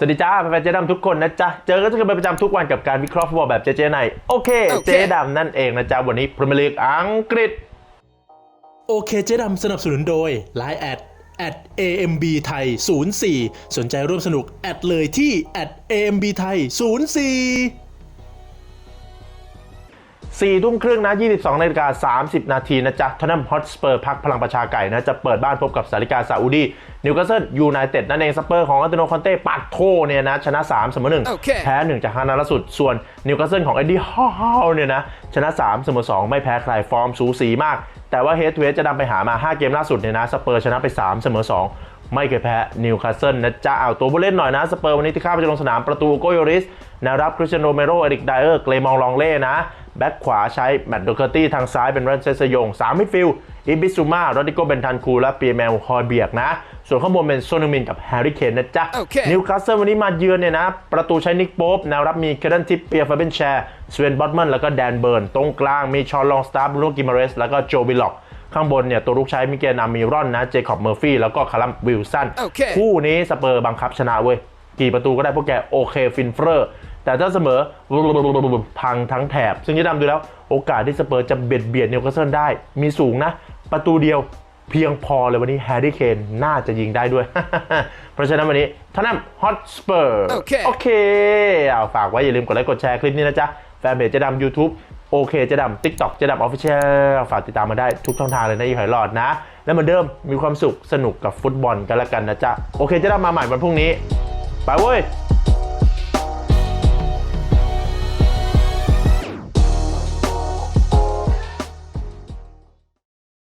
สวัสดีจ้าแฟนๆเจ๊ดำทุกคนนะจ๊ะ เจอกันเป็นประจำทุกวันกับการวิเคราะห์ฟุตบอลแบบเจ๊ๆในโอเคโอเค เจ๊ดำนั่นเองนะจ๊ะ วันนี้พรีเมียร์ลีกอังกฤษ โอเค เจ๊ดำสนับสนุนโดย Line แอด at AMB ไทย 04 สนใจร่วมสนุก แอดเลยที่ at AMB ไทย 04 4ทุ่มครึ่งนะ 22นาฬิกา30 นาทีนะจ๊ะทอนนัมฮอตสเปอร์พักพลังประชาไก่นะจะเปิดบ้านพบกับสาริกาซาอุดีนิวคาสเซิลยูไนเต็ดนั่นเองสเปอร์ของอันโตโนคอนเต้ปัดโทเนี่ยนะ ชนะ 3 เสมอโอเค1แพ้ 1 จากฮานาล่าสุด ส่วนนิวคาสเซิลของเอ็ดดี้ฮาวเนี่ยนะชนะ 3 เสมอ2 ไม่แพ้ใครฟอร์มสูสีมาก แต่ว่าเฮดทูเฮดจะนำไปหามา 5 เกมล่าสุดเนี่ยนะสเปอร์ชนะไป 3 เสมอ 2ไม่เคยแพ้นิวคาสเซิลนะจ๊ะเอาตัวผู้เล่นหน่อยนะ สเปอร์วันนี้ที่เข้าไปจะลงสนามประตูโกโยริสนะรับคริสเตียโนเมโรเอริกไดเออร์เกรมองลองเล่นะ แบ็คขวาใช้แมตต์โดเคอร์ตี้ทางซ้ายเป็นรันเซสยงสามมิดฟิลด์อิบิซูมาโรดิโกเบนทันคูและเปียแมลฮอยเบียกนะ ส่วนข้างบนเป็นโซนูมินกับแฮร์รี่เคนนะจ๊ะโอเคนิวคาสเซิลวันนี้มาเยือนเนี่ยนะ ประตูใช้นิกโป๊ปแนวรับมีเคเดนทิปเปียฟาเบนแชร์สเวนบอตมันแล้วก็แดนเบิร์น ตรงกลางมีชอลลองสตาร์บรูโนกิมาเรสแล้วก็โจบิล็อกข้างบนเนี่ยตัวลูกใช้มิเกลนามิรอนนะเจคอบเมอร์ฟี่แล้วก็คารัมวิลสันโอเคคู่นี้สเปอร์บังคับชนะเว้ยกี่ประตูก็ได้พวกแกโอเคฟินเฟอร์ แต่ถ้าเสมอพังทั้งแถบ ซึ่งจะดำดูแล้ว โอกาสที่สเปอร์จะเบียดเบียดนิวคาสเซิลได้ มีสูงนะ ประตูเดียวเพียงพอเลยวันนี้แฮร์รี่เคนน่าจะยิงได้ด้วย เพราะฉะนั้นวันนี้ท่านัมฮอตสเปอร์โอเคโอเคเอาฝากไว้อย่าลืมกดไลค์กดแชร์คลิปนี้นะจ๊ะ แฟนเพจเจะดำ YouTube โอเคเจะดำ TikTok เจะดำออฟฟิเชียลฝากติดตามมาได้ทุกช่องทางเลยนะอีหอยหลอดนะ และเหมือนเดิมมีความสุขสนุกกับฟุตบอลกันละกันนะจ๊ะ โอเคเจะดำมาใหม่วันพรุ่งนี้ ไปเว้ย